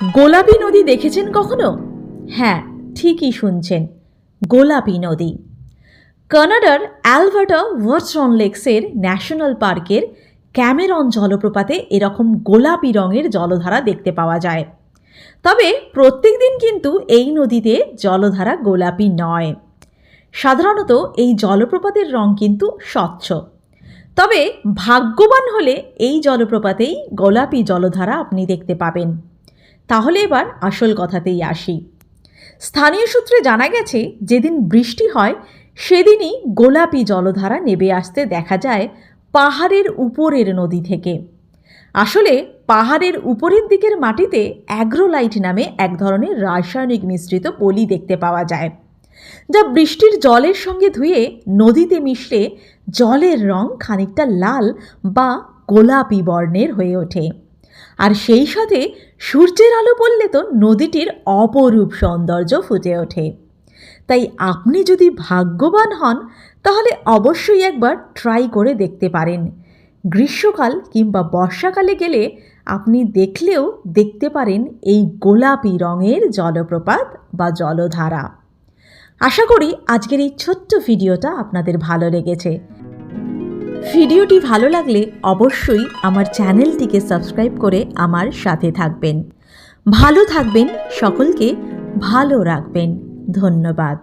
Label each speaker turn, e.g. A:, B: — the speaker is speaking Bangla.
A: গোলাপি নদী দেখেছেন কখনো? হ্যাঁ ঠিকই শুনছেন। গোলাপি নদী। কানাডার অ্যালবার্টা ওয়াটসন লেকসের ন্যাশনাল পার্কের ক্যামেরন জলপ্রপাতে এরকম গোলাপি রঙের জলধারা দেখতে পাওয়া যায়। তবে প্রত্যেক দিন কিন্তু এই নদীতে জলধারা গোলাপি নয়। সাধারণত এই জলপ্রপাতের রং কিন্তু স্বচ্ছ। তবে ভাগ্যবান হলে এই জলপ্রপাতেই গোলাপি জলধারা আপনি দেখতে পাবেন। তাহলে এবার আসল কথাতেই আসি। স্থানীয় সূত্রে জানা গেছে, যেদিন বৃষ্টি হয়, সেদিনই গোলাপি জলধারা নেবে আসতে দেখা যায় পাহাড়ের উপরের নদী থেকে। আসলে পাহাড়ের উপরের দিকের মাটিতে অ্যাগ্রোলাইট নামে এক ধরনের রাসায়নিক মিশ্রিত পলি দেখতে পাওয়া যায়, যা বৃষ্টির জলের সঙ্গে ধুয়ে নদীতে মিশলে জলের রং খানিকটা লাল বা গোলাপি বর্ণের হয়ে ওঠে। আর সেই সাথে সূর্যের আলো পড়লে তো নদীটির অপরূপ সৌন্দর্য ফুটে ওঠে। তাই আপনি যদি ভাগ্যবান হন, তাহলে অবশ্যই একবার ট্রাই করে দেখতে পারেন। গ্রীষ্মকাল কিংবা বর্ষাকালে গেলে আপনি দেখলেও দেখতে পারেন এই গোলাপি রঙের জলপ্রপাত বা জলধারা। আশা করি আজকের এই ছোট্ট ভিডিওটা আপনাদের ভালো লেগেছে। ভিডিওটি ভালো লাগলে অবশ্যই আমার চ্যানেলটিকে সাবস্ক্রাইব করে আমার সাথে থাকবেন। ভালো থাকবেন, সকলকে ভালো রাখবেন। ধন্যবাদ।